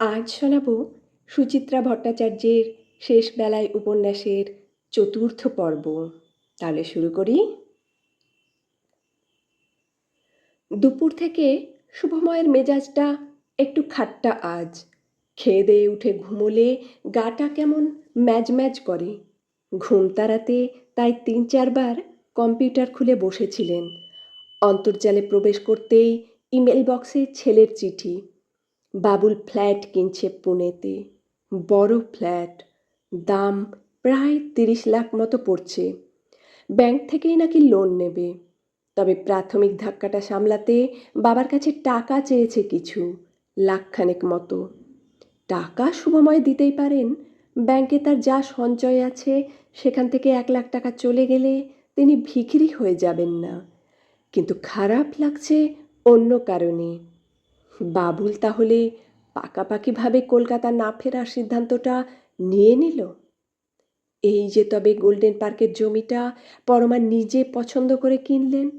আজ শোনাব সুচিত্রা ভট্টাচার্যের শেষ বেলায় উপন্যাসের চতুর্থ পর্ব। তাহলে শুরু করি। দুপুর থেকে শুভময়ের মেজাজটা একটু খাট্টা আজ। খেয়ে দেয়ে উঠে ঘুমোলে গাটা কেমন ম্যাজ ম্যাজ করে। ঘুম তাড়াতে তাই তিন চারবার কম্পিউটার খুলে বসেছিলেন। অন্তর্জালে প্রবেশ করতেই ইমেল বক্সে ছেলের চিঠি। বাবুল ফ্ল্যাট কিনছে পুনেতে। বড় ফ্ল্যাট। দাম প্রায় তিরিশ লাখ মতো পড়ছে। ব্যাংক থেকেই নাকি লোন নেবে। তবে প্রাথমিক ধাক্কাটা সামলাতে বাবার কাছে টাকা চেয়েছে কিছু, লাখখানেক মতো। টাকা শুভময় দিতেই পারেন। ব্যাংকে তার যা সঞ্চয় আছে, সেখান থেকে এক লাখ টাকা চলে গেলে তিনি ভিখিরি হয়ে যাবেন না। কিন্তু খারাপ লাগছে অন্য কারণে। বাবুল তাহলে পাকাপাকিভাবে কলকাতা না ফেরার সিদ্ধান্তটা নিয়ে নিল? এই যে তবে গোল্ডেন পার্কের জমিটা পরমা নিজে পছন্দ করে কিনলেন,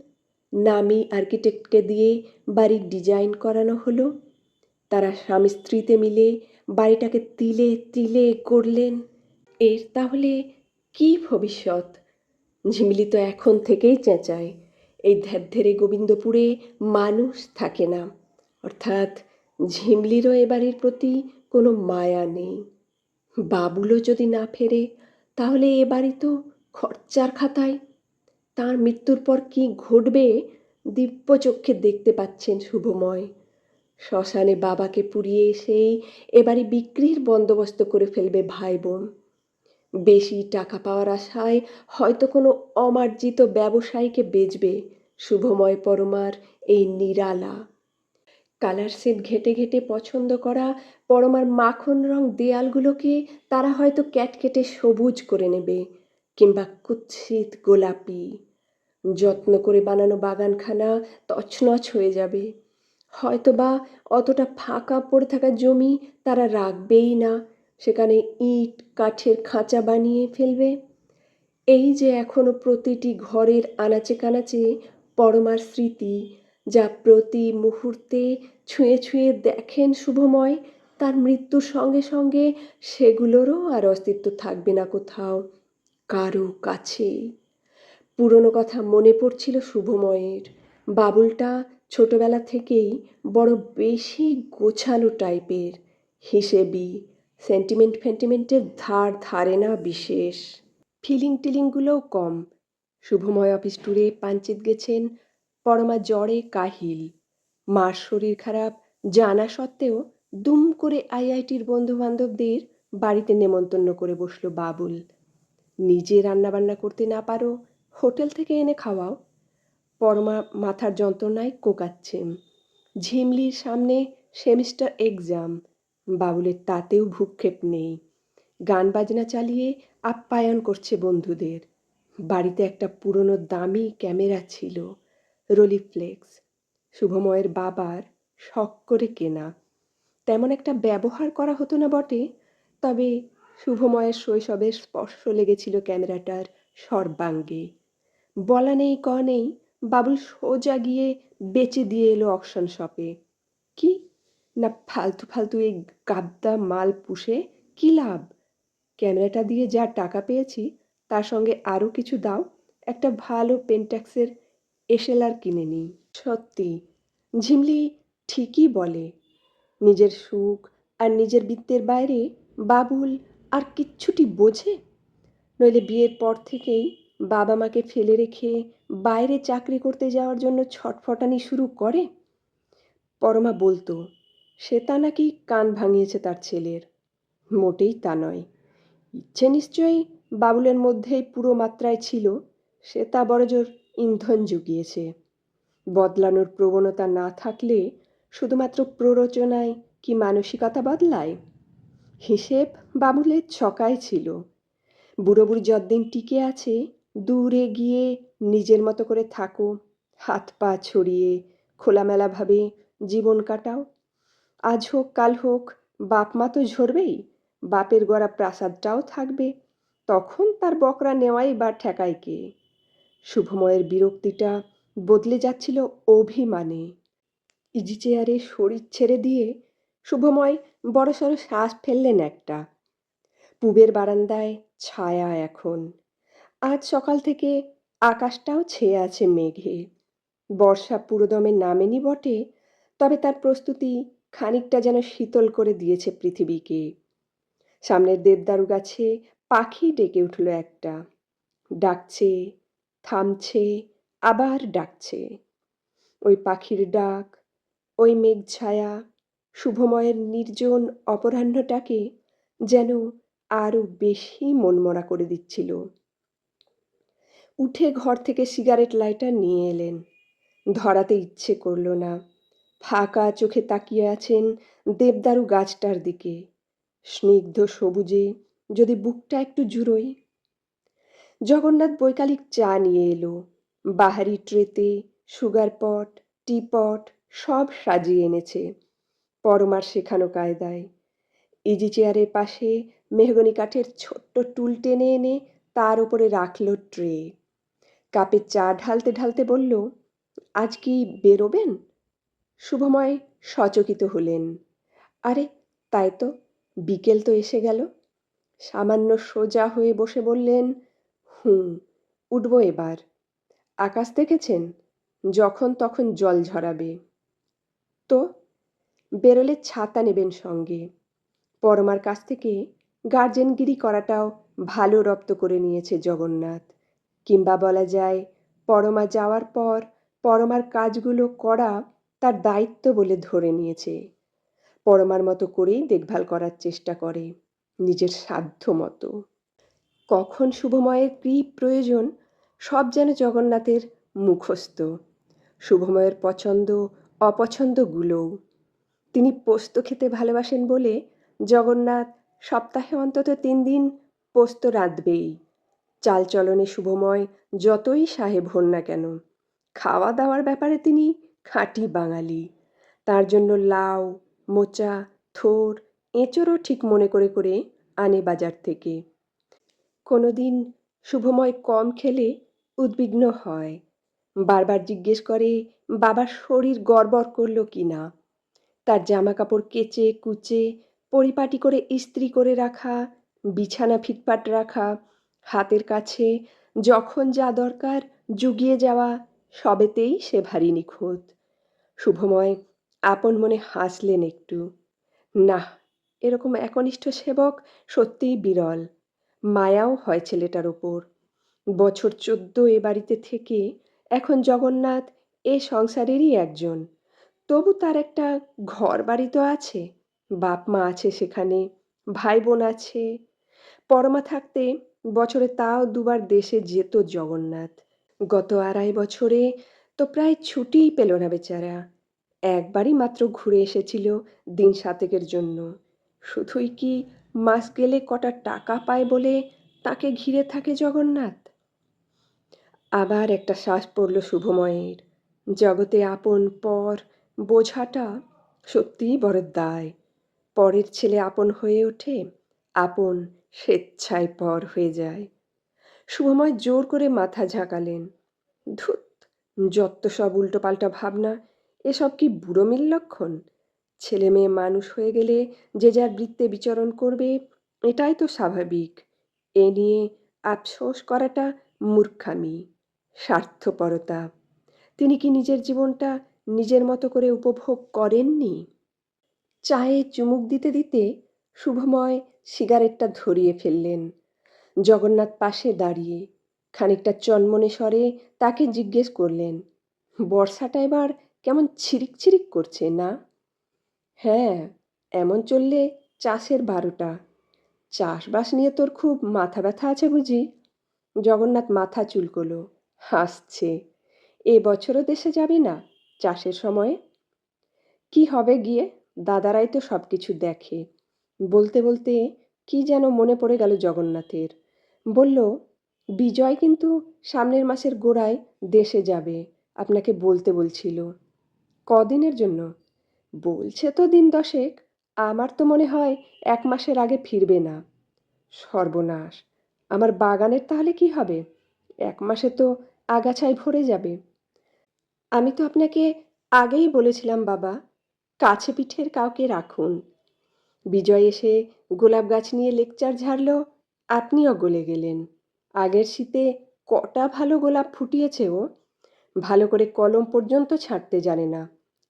নামি আর্কিটেক্টকে দিয়ে বাড়ির ডিজাইন করানো হলো, তারা স্বামী স্ত্রীতে মিলে বাড়িটাকে তিলে তিলে করলেন। এর তাহলে কি ভবিষ্যৎ? ঝিমিলি তো এখন থেকেই চেঁচায়, এই ধ্যার গোবিন্দপুরে মানুষ থাকে না। অর্থাৎ ঝিমলিরও এ বাড়ির প্রতি কোনো মায়া নেই। বাবুলও যদি না ফেরে, তাহলে এ বাড়ি তো খরচার খাতায়। তার মৃত্যুর পর কি ঘটবে দিব্য চক্ষে দেখতে পাচ্ছেন শুভময়। শ্মশানে বাবাকে পুড়িয়ে এসেই এবারে বিক্রির বন্দোবস্ত করে ফেলবে ভাই বোন বেশি টাকা পাওয়ার আশায় হয়তো কোনো অমার্জিত ব্যবসায়ীকে বেচবে শুভময় পরমার এই নিরালা। কালার সেট ঘেটে ঘেটে পছন্দ করা পরমার মাখন রং দেয়ালগুলোকে তারা হয়তো ক্যাটকেটে সবুজ করে নেবে কিংবা কুৎসিত গোলাপি। যত্ন করে বানানো বাগানখানা তছনছ হয়ে যাবে। হয়তো বা অতটা ফাঁকা পড়ে থাকা জমি তারা রাখবেই না, সেখানে ইট, কাঠের খাঁচা বানিয়ে ফেলবে। এই যে এখনও প্রতিটি ঘরের আনাচে কানাচে পরমার স্মৃতি যা প্রতি মুহূর্তে ছুঁয়ে ছুঁয়ে দেখেন শুভময়, তার মৃত্যুর সঙ্গে সঙ্গে সেগুলোরও আর অস্তিত্ব থাকবে না কোথাও কারও কাছে। পুরনো কথা মনে পড়ছিল শুভময়ের। বাবুলটা ছোটবেলা থেকেই বড় বেশি গোছালো টাইপের, হিসেবি, সেন্টিমেন্ট ফেন্টিমেন্টের ধার ধারে না বিশেষ। ফিলিং টিলিংগুলোও কম। শুভময় অফিস ট্যুরে পাঞ্চিত গেছেন পরমা জ্বরে কাহিল। মার শরীর খারাপ জানা সত্ত্বেও দুম করে আইআইটির বন্ধু বান্ধবদের বাড়িতে নেমন্তন্ন করে বসল বাবুল। নিজে রান্নাবান্না করতে না পারো, হোটেল থেকে এনে খাওয়াও। পরমা মাথার যন্ত্রণায় কোকাচ্ছেন ঝিমলির সামনে সেমিস্টার এক্সাম। বাবুলের তাতেও ভূক্ষেপ নেই। গান বাজনা চালিয়ে আপ্যায়ন করছে বন্ধুদের। বাড়িতে একটা পুরনো দামি ক্যামেরা ছিল। রোলিফ্লেক্স, শুভময়ের বাবার শখ করে কেনা। তেমন একটা ব্যবহার করা হতো না বটে, তবে শুভময়ের শৈশবের স্পর্শ লেগেছিল ক্যামেরাটার সর্বাঙ্গে। বলা নেই, ক নেই, বাবুল সোজা গিয়ে বেচে দিয়ে এলো অকশন শপে। কি? না ফালতু ফালতু এই গাদ্দা মাল পুষে কী লাভ? ক্যামেরাটা দিয়ে যা টাকা পেয়েছি, তার সঙ্গে আরও কিছু দাও, একটা ভালো পেন্ট্যাক্সের এসেলার কিনে নিই। সত্যি, ঝিমলি ঠিকই বলে, নিজের সুখ আর নিজের বৃত্তের বাইরে বাবুল আর কিচ্ছুটি বোঝে? নইলে বিয়ের পর থেকেই বাবা মাকে ফেলে রেখে বাইরে চাকরি করতে যাওয়ার জন্য ছটফটানি শুরু করে? পরমা বলতো, সে তা নাকি কান ভাঙিয়েছে তার ছেলের। মোটেই তা নয়। ইচ্ছে নিশ্চয়ই বাবুলের মধ্যেই পুরো মাত্রায় ছিল, সে তা বড়জোর ইন্ধন জুগিয়েছে। বদলানোর প্রবণতা না থাকলে শুধুমাত্র প্ররোচনায় কি মানসিকতা বদলায়? হিসেব বাবুলের ছকায় ছিল। বুড়ো বুড়ি যদ্দিন টিকে আছে, দূরে গিয়ে নিজের মতো করে থাকো, হাত পা ছড়িয়ে, খোলামেলাভাবে জীবন কাটাও। আজ হোক, কাল হোক, বাপ মা তো ঝরবেই, বাপের গড়া প্রাসাদটাও থাকবে। তখন তার বকরা নেওয়াই বা ঠেকায় কে? শুভময়ের বিরক্তিটা বদলে যাচ্ছিল অভিমানে। ইজি চেয়ারে শরীর ছেড়ে দিয়ে শুভময় বড়সড় শ্বাস ফেললেন একটা। পুবের বারান্দায় ছায়া এখন। আজ সকাল থেকে আকাশটাও ছেয়ে আছে মেঘে। বর্ষা পুরোদমে নামেনি বটে, তবে তার প্রস্তুতি খানিকটা যেন শীতল করে দিয়েছে পৃথিবীকে। সামনের দেবদারু গাছে পাখি ডেকে উঠল একটা। ডাকছে থামছে, আবার ডাকছে। ওই পাখির ডাক, ওই মেঘছায়া শুভময়ের নির্জন অপরাহ্নটাকে যেন আরও বেশি মনমরা করে দিচ্ছিল। উঠে ঘর থেকে সিগারেট লাইটার নিয়ে এলেন। ধরাতে ইচ্ছে করল না। ফাঁকা চোখে তাকিয়ে আছেন দেবদারু গাছটার দিকে। স্নিগ্ধ সবুজে যদি বুকটা একটু জুড়োই জগন্নাথ বৈকালিক চা নিয়ে এলো। বাহারি ট্রেতে, সুগার পট টি পট সব সাজিয়ে এনেছে। পরমার শেখানো কায়দায়। ইজি চেয়ারের পাশে মেহগনি কাঠের ছোট্ট টুল টেনে এনে তার উপরে রাখল ট্রে। কাপে চা ঢালতে ঢালতে বলল, আজ কি বেরোবেন? শুভময় সচকিত হলেন। আরে, তাই তো, বিকেল তো এসে গেল। সামান্য সোজা হয়ে বসে বললেন হুম উঠব এবার। আকাশ দেখেছেন? যখন তখন জল ঝরাবে। তো, বেরোলে ছাতা নেবেন সঙ্গে। পরমার কাছ থেকে গার্জেনগিরি করাটাও ভালো রপ্ত করে নিয়েছে জগন্নাথ। কিংবা বলা যায়, পরমা যাওয়ার পর পরমার কাজগুলো করা তার দায়িত্ব বলে ধরে নিয়েছে। পরমার মতো করেই দেখভাল করার চেষ্টা করে, নিজের সাধ্য মতো কখন শুভময়ের কী প্রয়োজন, সব যেন জগন্নাথের মুখস্থ। শুভময়ের পছন্দ, অপছন্দগুলোও। তিনি পোস্ত খেতে ভালোবাসেন বলে জগন্নাথ সপ্তাহে অন্তত তিন দিন পোস্ত রাঁধবেই। চালচলনে শুভময় যতই সাহেব হন না কেন খাওয়া দাওয়ার ব্যাপারে তিনি খাঁটি বাঙালি। তার জন্য লাউ, মোচা, থোর, এঁচোড়ও ঠিক মনে করে করে আনে বাজার থেকে। কোনো দিন শুভময় কম খেলে উদ্বিগ্ন হয়। বারবার জিজ্ঞেস করে, বাবার শরীর গড়বড় করল কি না? তার জামা কাপড় কেচে, কুচে, পরিপাটি করে ইস্ত্রি করে রাখা, বিছানা ফিটফাট রাখা, হাতের কাছে যখন যা দরকার জুগিয়ে যাওয়া, সবেতেই সে ভারী নিখুঁত। শুভময় আপন মনে হাসলেন একটু। না এরকম একনিষ্ঠ সেবক সত্যিই বিরল। মায়াও হয় ছেলেটার ওপর বছর চোদ্দ এ বাড়িতে থেকে এখন জগন্নাথ এ সংসারেরই একজন। তবু তার একটা ঘর বাড়ি তো আছে, বাপ মা আছে সেখানে, ভাই বোন আছে। পরমা থাকতে বছরে তাও দুবার দেশে যেত জগন্নাথ। গত আড়াই বছরে তো প্রায় ছুটিই পেল না বেচারা। একবারই মাত্র ঘুরে এসেছিল দিন সাতেকের জন্য। শুধুই কি মাস গেলে কটা টাকা পায় বলে তাকে ঘিরে থাকে জগন্নাথ। আবার একটা শ্বাস পড়ল শুভময়ের। জগতে আপন পর বোঝাটা সত্যিই বড় দায়। পরের ছেলে আপন হয়ে ওঠে, আপন স্বেচ্ছায় পর হয়ে যায়। শুভময় জোর করে মাথা ঝাঁকালেন। ধুত যত সব উল্টোপাল্টা ভাবনা, এসব কি বুড়োমিল লক্ষণ? ছেলে মেয়ে মানুষ হয়ে গেলে যে যার বৃত্তে বিচরণ করবে, এটাই তো স্বাভাবিক। এ নিয়ে আফসোস করাটা মূর্খামি, স্বার্থপরতা। তিনি কি নিজের জীবনটা নিজের মতো করে উপভোগ করেননি? চায়ে চুমুক দিতে দিতে শুভময় সিগারেটটা ধরিয়ে ফেললেন। জগন্নাথ পাশে দাঁড়িয়ে খানিকটা চনমনে স্বরে তাকে জিজ্ঞেস করলেন, বর্ষাটা এবার কেমন ছিরিক ছিরিক করছে না? হ্যাঁ এমন চললে চাষের বারোটা। চাষবাস নিয়ে তোর খুব মাথা ব্যথা আছে বুঝি? জগন্নাথ মাথা চুলকোলো। হাসছে। এ বছরও দেশে যাবি না চাষের সময়ে? কি হবে গিয়ে? দাদারাই তো সব কিছু দেখে। বলতে বলতে কি যেন মনে পড়ে গেল জগন্নাথের। বলল, বিজয় কিন্তু সামনের মাসের গোড়ায় দেশে যাবে। আপনাকে বলতে বলছিল। কদিনের জন্য? বলছে তো দিন দশেক, আমার তো মনে হয় এক মাসের আগে ফিরবে না। সর্বনাশ, আমার বাগানের তাহলে কি হবে? এক মাসে তো আগাছায় ভরে যাবে। আমি তো আপনাকে আগেই বলেছিলাম, বাবা, কাছে পিঠের কাউকে রাখুন। বিজয় এসে গোলাপ গাছ নিয়ে লেকচার ঝাড়ল, আপনিও গলে গেলেন। আগের শীতে কটা ভালো গোলাপ ফুটিয়েছে ও। ভালো করে কলম পর্যন্ত ছাড়তে জানে না।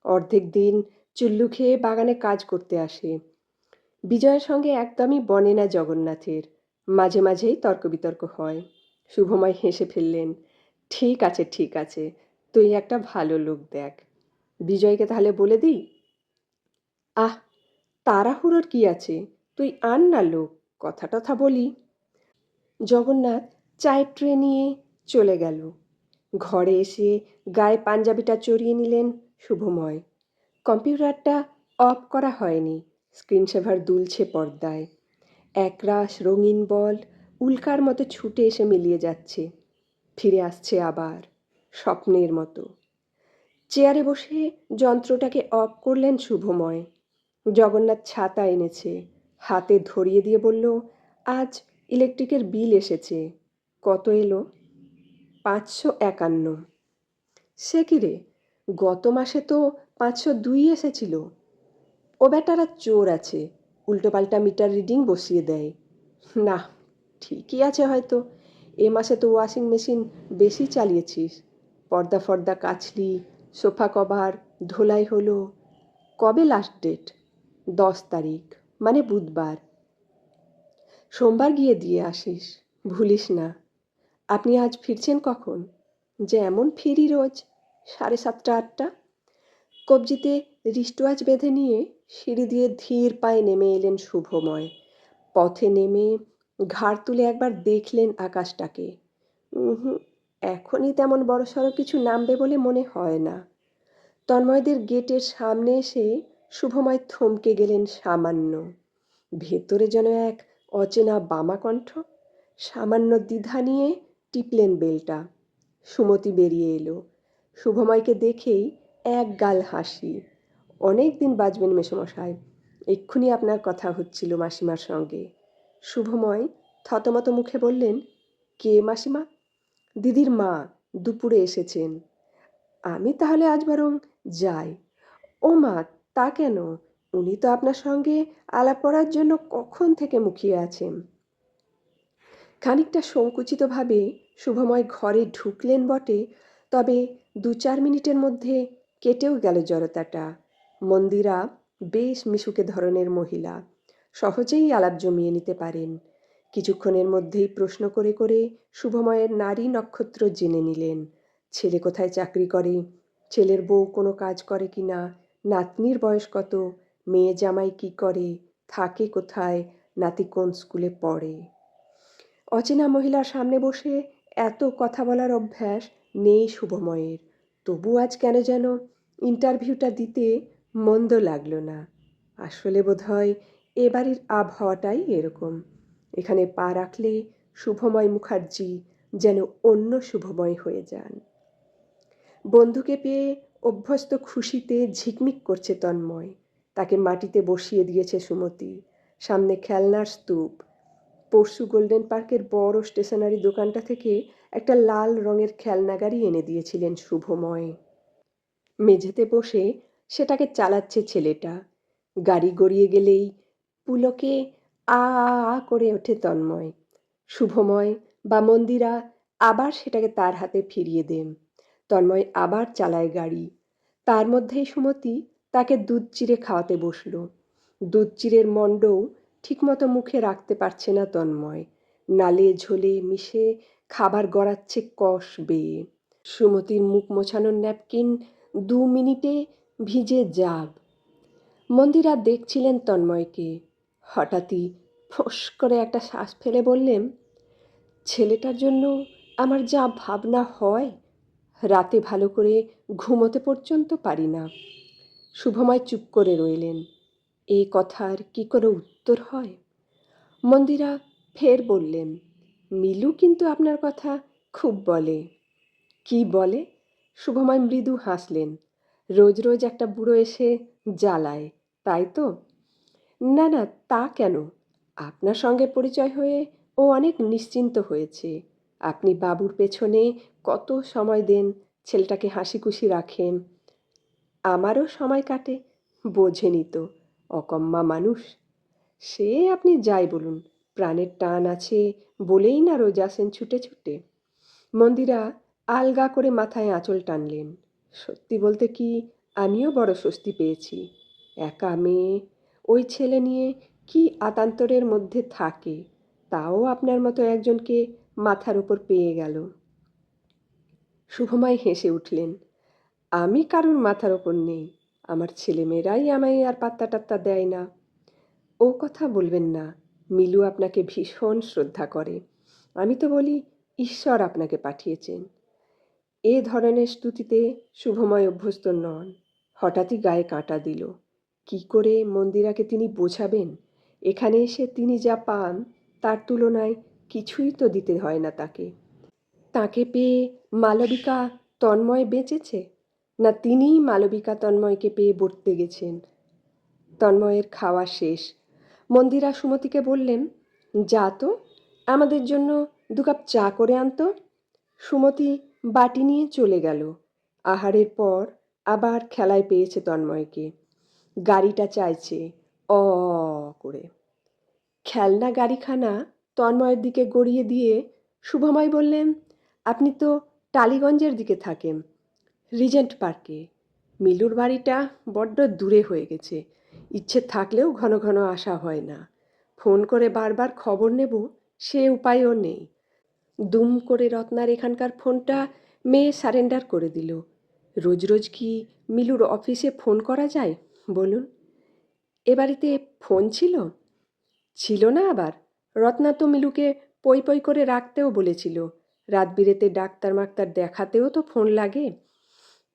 অর্ধেক দিন চুল্লু খেয়ে বাগানে কাজ করতে আসে। বিজয়ের সঙ্গে একদমই বনে না জগন্নাথের। মাঝে মাঝেই তর্ক বিতর্ক হয়। শুভময় হেসে ফেললেন, ঠিক আছে ঠিক আছে, তুই একটা ভালো লোক দেখ। বিজয়কে তাহলে বলে দিই? আহ, তাড়াহুড়োর কি আছে? তুই আন না লোক, কথা টথা বলি। জগন্নাথ চায়ের ট্রে নিয়ে চলে গেল। ঘরে এসে গায়ে পাঞ্জাবিটা চড়িয়ে নিলেন শুভময়। কম্পিউটারটা অফ করা হয়নি, স্ক্রিন সেভার দুলছে পর্দায়। একরাশ রঙিন বল উল্কার মতো ছুটে এসে মিলিয়ে যাচ্ছে, ফিরে আসছে আবার, স্বপ্নের মতো। চেয়ারে বসে যন্ত্রটাকে অফ করলেন শুভময়। জগন্নাথ ছাতা এনেছে, হাতে ধরিয়ে দিয়ে বলল, আজ ইলেকট্রিকের বিল এসেছে, কত এলো? পাঁচশো একান্ন। সে কি রে? গত মাসে তো পাঁচশো দুই এসেছিল। ও বেটারা চোর আছে উল্টোপাল্টা মিটার রিডিং বসিয়ে দেয়। না ঠিকই আছে হয়তো। এ মাসে তো ওয়াশিং মেশিন বেশি চালিয়েছিস। পর্দা ফর্দা কাচলি, সোফা কভার, ধোলাই হলো। কবে লাস্ট ডেট দশ তারিখ মানে বুধবার। সোমবার গিয়ে দিয়ে আসিস, ভুলিস না। আপনি আজ ফিরছেন কখন? যে এমন ফিরি রোজ, সাড়ে সাতটা, আটটা। কবজিতে রিস্টওয়াচ বেঁধে নিয়ে সিঁড়ি দিয়ে ধীর পায়ে নেমে এলেন শুভময়। পথে নেমে ঘাড় তুলে একবার দেখলেন আকাশটাকে। এখনই তেমন বড়সড় কিছু নামবে বলে মনে হয় না। তন্ময়দের গেটের সামনে এসে শুভময় থমকে গেলেন সামান্য। ভেতরে যেন এক অচেনা বামা কণ্ঠ সামান্য দ্বিধা নিয়ে টিপলেন বেলটা। সুমতি বেরিয়ে এলো। শুভময়কে দেখেই এক গাল হাসি। অনেক দিন বাজবেন মেসমশাই। এক্ষুনি আপনার কথা হচ্ছিল মাসিমার সঙ্গে। শুভময় থতমত মুখে বললেন, কে মাসিমা? দিদির মা, দুপুরে এসেছেন। আমি তাহলে আজ বরং যাই। ও মা, তা কেন? উনি তো আপনার সঙ্গে আলাপ করার জন্য কখন থেকে মুখিয়ে আছেন? খানিকটা সংকুচিতভাবে শুভময় ঘরে ঢুকলেন বটে, তবে দু চার মিনিটের মধ্যে কেটেও গেল জড়তাটা। মন্দিরা বেশ মিশুকে ধরনের মহিলা। সহজেই আলাপ জমিয়ে নিতে পারেন। কিছুক্ষণের মধ্যেই প্রশ্ন করে করে শুভময়ের নারী নক্ষত্র জেনে নিলেন। ছেলে কোথায় চাকরি করে? ছেলের বউ কোনো কাজ করে কি না? নাতনির বয়স কত? মেয়ে জামাই কি করে? থাকে কোথায়? নাতি কোন স্কুলে পড়ে? অচেনা মহিলার সামনে বসে এত কথা বলার অভ্যাস নেই শুভময়ের। তবু আজ কেন যেন ইন্টারভিউটা দিতে মন্দ লাগল না। আসলে বোধহয় এ বাড়ির আবহাওয়াটাই এরকম। এখানে পা রাখলে শুভময় মুখার্জি যেন অন্য শুভময় হয়ে যান। বন্ধুকে পেয়ে অভ্যস্ত খুশিতে ঝিকমিক করছে তন্ময়। তাকে মাটিতে বসিয়ে দিয়েছে সুমতি। সামনে খেলনার স্তূপ। পরশু গোল্ডেন পার্কের বড় স্টেশনারি দোকানটা থেকে একটা লাল রঙের খেলনা গাড়ি এনে দিয়েছিলেন শুভময়। মেঝেতে বসে সেটাকে চালাচ্ছে ছেলেটা। গাড়ি গড়িয়ে গেলেই পুলকে আ আ করে ওঠে তন্ময়। শুভময় বা মন্দিরা আবার সেটাকে তার হাতে ফিরিয়ে দেন। তন্ময় আবার চালায় গাড়ি। তার মধ্যেই সুমতি তাকে দুধ চিড়ে খাওয়াতে বসল। দুধ চিড়ের মণ্ডও ঠিকমতো মুখে রাখতে পারছে না তন্ময়। নালে ঝোলে মিশে খাবার গড়াচ্ছে কষ বেয়ে সুমতির মুখ মোছানোর ন্যাপকিন দু মিনিটে ভিজে যাব মন্দিরা দেখছিলেন তন্ময়কে। হঠাৎই ফোঁস করে একটা শ্বাস ফেলে বললেন, ছেলেটার জন্য আমার যা ভাবনা হয়, রাতে ভালো করে ঘুমোতে পর্যন্ত পারি না। শুভময় চুপ করে রইলেন। এই কথার কি কোনো উত্তর হয়? মন্দিরা ফের বললেন মিলু কিন্তু আপনার কথা খুব বলে। কি বলে? শুভময় মৃদু হাসলেন। রোজ রোজ একটা বুড়ো এসে জ্বালায়, তাই তো? না না, তা কেন? আপনার সঙ্গে পরিচয় হয়ে ও অনেক নিশ্চিন্ত হয়েছে। আপনি বাবুর পেছনে কত সময় দেন, ছেলেটাকে হাসি খুশি রাখেন। আমারও সময় কাটে, বোঝেনি তো, অকম্মা মানুষ। সে আপনি যাই বলুন প্রাণের টান আছে বলেই না রোজ আসেন ছুটে ছুটে। মন্দিরা আলগা করে মাথায় আঁচল টানলেন। সত্যি বলতে কি, আমিও বড় স্বস্তি পেয়েছি। একা মেয়ে, ওই ছেলে নিয়ে কি আতান্তরের মধ্যে থাকে, তাও আপনার মতো একজনকে মাথার উপর পেয়ে গেল। শুভময় হেসে উঠলেন, আমি কারুর মাথার ওপর নেই, আমার ছেলেমেয়েরাই আমায় আর পাত্তা টাত্তা দেয় না। ও কথা বলবেন না মিলু আপনাকে ভীষণ শ্রদ্ধা করে। আমি তো বলি, ঈশ্বর আপনাকে পাঠিয়েছেন। এ ধরনের স্তুতিতে শুভময় অভ্যস্ত নন। হঠাৎই গায়ে কাঁটা দিল। কি করে মন্দিরাকে তিনি বোঝাবেন? এখানে এসে তিনি যা পান, তার তুলনায় কিছুই তো দিতে হয় না তাকে। তাকে পেয়ে মালবিকা তন্ময় বেঁচেছে? না তিনিই মালবিকা তন্ময়কে পেয়ে বর্তে গেছেন? তন্ময়ের খাওয়া শেষ। মন্দিরা সুমতিকে বললেন, যা তো, আমাদের জন্য দু কাপ চা করে আনতো সুমতি বাটি নিয়ে চলে গেল। আহারের পর আবার খেলায় পেয়েছে তন্ময়কে। গাড়িটা চাইছে অ, করে। খেলনা গাড়িখানা তন্ময়ের দিকে গড়িয়ে দিয়ে শুভময় বললেন, আপনি তো টালিগঞ্জের দিকে থাকেন, রিজেন্ট পার্কে। মিলুর বাড়িটা বড্ড দূরে হয়ে গেছে। ইচ্ছে থাকলেও ঘন ঘন আসা হয় না। ফোন করে বারবার খবর নেব, সে উপায়ও নেই। দুম করে রত্নার এখানকার ফোনটা মেয়ে সারেন্ডার করে দিল। রোজ রোজ কি মিলুর অফিসে ফোন করা যায়? বলুন। এ বাড়িতে ফোন ছিল? ছিল না আবার। রত্না তো মিলুকে পই পই করে রাখতেও বলেছিল। রাত বিরেতে ডাক্তার মাক্তার দেখাতেও তো ফোন লাগে।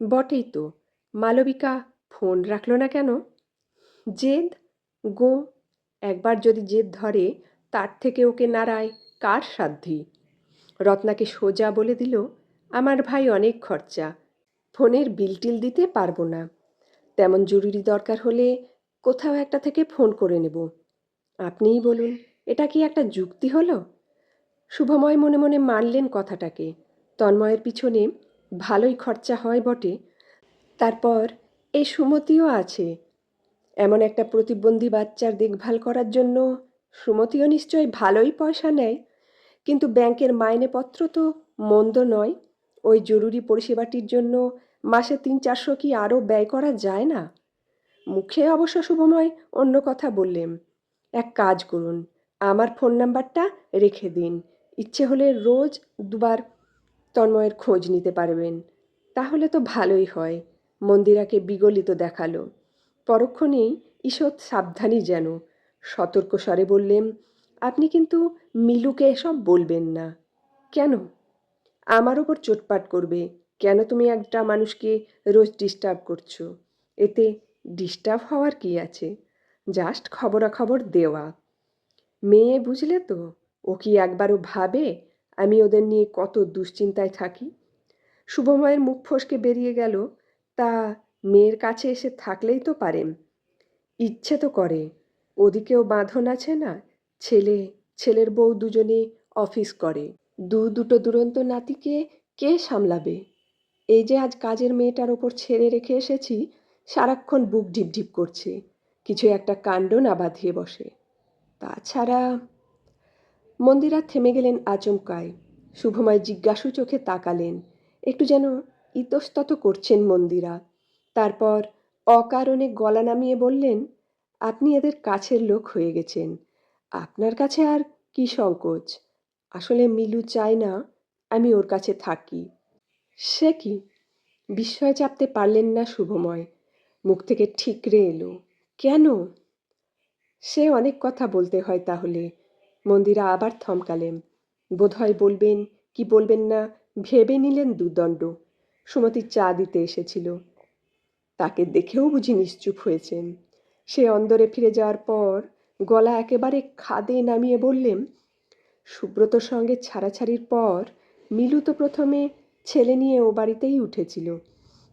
বটেই তো। মালবিকা ফোন রাখল না কেন? জেদ? গো, একবার যদি জেদ ধরে, তার থেকে ওকে নাড়ায় কার সাধ্যি রত্নাকে সোজা বলে দিল, আমার ভাই অনেক খরচা, ফোনের বিল টিল দিতে পারব না। তেমন জরুরি দরকার হলে কোথাও একটা থেকে ফোন করে নেব। আপনিই বলুন, এটা কি একটা যুক্তি হলো? শুভময় মনে মনে মানলেন কথাটাকে। তন্ময়ের পিছনে ভালোই খরচা হয় বটে। তারপর এই সুমতিও আছে এমন একটা প্রতিবন্ধী বাচ্চার দেখভাল করার জন্য সুমতিও নিশ্চয় ভালোই পয়সা নেয়। কিন্তু ব্যাংকের মাইনেপত্র তো মন্দ নয়। ওই জরুরি পরিষেবাটির জন্য মাসে তিন চারশো কি আরও ব্যয় করা যায় না? মুখে অবশ্য শুভময় অন্য কথা বললেন। এক কাজ করুন, আমার ফোন নাম্বারটা রেখে দিন। ইচ্ছে হলে রোজ দুবার তন্ময়ের খোঁজ নিতে পারবেন। তাহলে তো ভালোই হয়। মন্দিরাকে বিগলিত দেখাল। পরক্ষণেই ঈষৎ সাবধানী যেন। সতর্ক স্বরে বললেন, আপনি কিন্তু মিলুকে এসব বলবেন না। কেন? আমার ওপর চোটপাট করবে। কেন তুমি একটা মানুষকে রোজ ডিস্টার্ব করছ? এতে ডিস্টার্ব হওয়ার কি আছে? জাস্ট খবরাখবর দেওয়া। মেয়ে বুঝলে তো? ও কি একবারও ভাবে আমি ওদের নিয়ে কত দুশ্চিন্তায় থাকি? শুভময়ের মুখ ফসকে বেরিয়ে গেল। তা মেয়ের কাছে এসে থাকলেই তো পারেন। ইচ্ছে তো করে। ওদিকেও বাঁধন আছে না? ছেলে, ছেলের বউ দুজনে অফিস করে। দু, দুটো দুরন্ত নাতিকে কে সামলাবে? এই যে আজ কাজের মেয়েটার ওপর ছেড়ে রেখে এসেছি, সারাক্ষণ বুক ঢিপঢিপ করছে। কিছু একটা কাণ্ড না বাঁধিয়ে বসে। তাছাড়া মন্দিরা থেমে গেলেন আচমকায় শুভময় জিজ্ঞাসু চোখে তাকালেন। একটু যেন ইতস্তত করছেন মন্দিরা তারপর অকারণে গলা নামিয়ে বললেন, আপনি এদের কাছের লোক হয়ে গেছেন। আপনার কাছে আর কি সংকোচ? আসলে মিলু চায় না আমি ওর কাছে থাকি। সে কি? বিস্ময় চাপতে পারলেন না শুভময়। মুখ থেকে ঠিকরে এলো। কেন? সে অনেক কথা বলতে হয় তাহলে। মন্দিরা আবার থমকালেন। বোধহয় বলবেন, কি বলবেন না, ভেবে নিলেন দুদণ্ড সুমতি চা দিতে এসেছিল। তাকে দেখেও বুঝি নিশ্চুপ হয়েছেন। সে অন্দরে ফিরে যাওয়ার পর গলা একেবারে খাদে নামিয়ে বললেন, সুব্রতর সঙ্গে ছাড়াছাড়ির পর মিলু তো প্রথমে ছেলে নিয়ে ও বাড়িতেই উঠেছিল।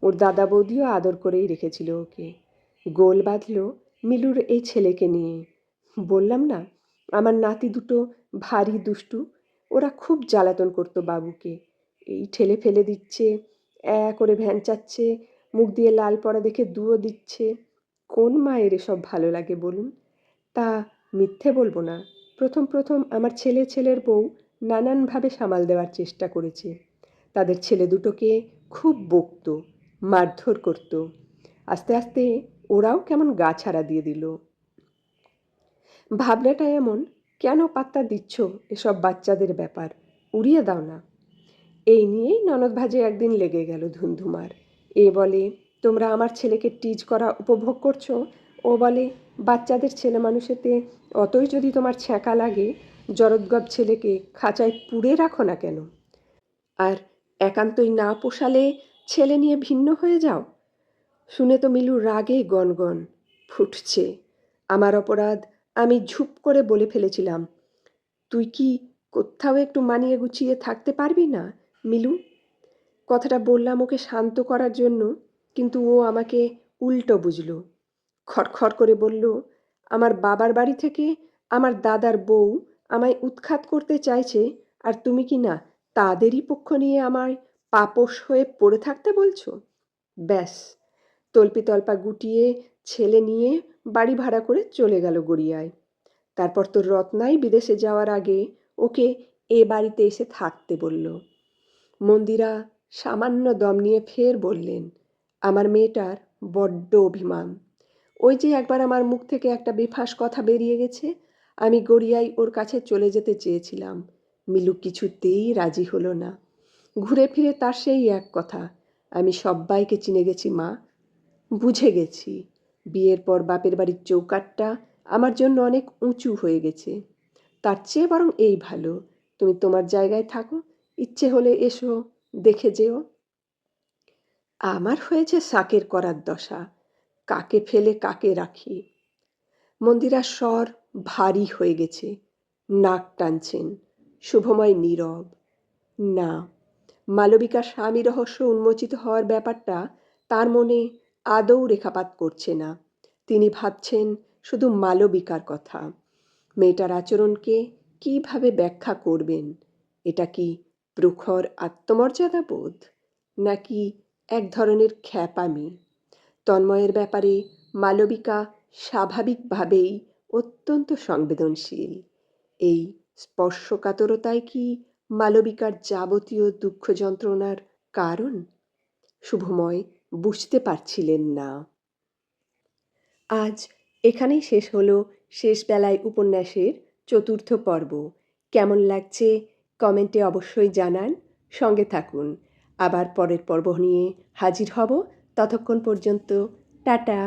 ওর দাদা বৌদিও আদর করেই রেখেছিল ওকে। গোল বাঁধল মিলুর এই ছেলেকে নিয়ে। বললাম না, আমার নাতি দুটো ভারী দুষ্টু, ওরা খুব জ্বালাতন করতো বাবুকে। এই ঠেলে ফেলে দিচ্ছে এ করে ভ্যান চাচ্ছে মুখ দিয়ে লাল পড়া দেখে দুও দিচ্ছে, কোন মায়ের এসব ভালো লাগে বলুন? তা মিথ্যে বলব না। প্রথম প্রথম আমার ছেলে ছেলের বউ নানানভাবে সামাল দেওয়ার চেষ্টা করেছে। তাদের ছেলে দুটোকে খুব বকত, মারধর করত। আস্তে আস্তে ওরাও কেমন গা ছাড়া দিয়ে দিল। ভাবনাটা এমন, কেন পাত্তা দিচ্ছ এসব বাচ্চাদের ব্যাপার? উড়িয়ে দাও না। এই নিয়েই ননদ ভাজে একদিন লেগে গেল ধুমধুমার এ বলে, তোমরা আমার ছেলেকে টিজ করা উপভোগ করছ? ও বলে, বাচ্চাদের ছেলে মানুষেতে অতই যদি তোমার ছ্যাঁকা লাগে, জরদগব ছেলেকে খাঁচায় পুড়ে রাখো না কেন? আর একান্তই না পোষালে ছেলে নিয়ে ভিন্ন হয়ে যাও? শুনে তো মিলু রাগে গনগন, ফুটছে। আমার অপরাধ আমি ঝুপ করে বলে ফেলেছিলাম। তুই কি কোথাও একটু মানিয়ে গুছিয়ে থাকতে পারবি না, মিলু? কথাটা বললাম ওকে শান্ত করার জন্য, কিন্তু ও আমাকে উল্টো বুঝলো। খটখট করে বলল, আমার বাবার বাড়ি থেকে আমার দাদার বউ আমায় উৎখাত করতে চাইছে, আর তুমি কি না তাদেরই পক্ষ নিয়ে আমার পাপস হয়ে পড়ে থাকতে বলছো? ব্যাস, তল্পি তল্পা গুটিয়ে ছেলে নিয়ে বাড়ি ভাড়া করে চলে গেল গড়িয়ায়। তারপর তো রত্নাই বিদেশে যাওয়ার আগে ওকে এ বাড়িতে এসে থাকতে বলল। মন্দিরা সামান্য দম নিয়ে ফের বললেন, আমার মেয়েটার বড্ড অভিমান। ওই যে একবার আমার মুখ থেকে একটা বেফাস কথা বেরিয়ে গেছে, আমি গড়িয়াই ওর কাছে চলে যেতে চেয়েছিলাম। মিলু কিছুতেই রাজি হলো না। ঘুরে ফিরে তার সেই এক কথা, আমি সব্বাইকে চিনে গেছি, মা। বুঝে গেছি, বিয়ের পর বাপের বাড়ির চৌকাটটা আমার জন্য অনেক উঁচু হয়ে গেছে। তার চেয়ে বরং এই ভালো। তুমি তোমার জায়গায় থাকো, ইচ্ছে হলে এসো। দেখে যেও। আমার হয়েছে শাকের করার দশা, কাকে ফেলে কাকে রাখি। মন্দিরার স্বর ভারী হয়ে গেছে, নাক টানছেন, শুভময় নীরব। না, মালবিকার স্বামী রহস্য উন্মোচিত হওয়ার ব্যাপারটা তার মনে আদৌ রেখাপাত করছে না। তিনি ভাবছেন শুধু মালবিকার কথা। মেয়েটার আচরণকে কীভাবে ব্যাখ্যা করবেন, এটা কি প্রখর আত্মমর্যাদা বোধ, নাকি এক ধরনের খ্যাপামি? তন্ময়ের ব্যাপারে মালবিকা স্বাভাবিকভাবেই অত্যন্ত সংবেদনশীল। এই স্পর্শকাতরতায় কি মালবিকার যাবতীয় দুঃখ যন্ত্রণার কারণ? শুভময় বুঝতে পারছিলেন না। আজ এখানেই শেষ হলো শেষ বেলায় উপন্যাসের চতুর্থ পর্ব। কেমন লাগছে কমেন্টে অবশ্যই জানান। সঙ্গে থাকুন। আবার পরের পর্ব নিয়ে হাজির হব। ততক্ষণ পর্যন্ত টাটা।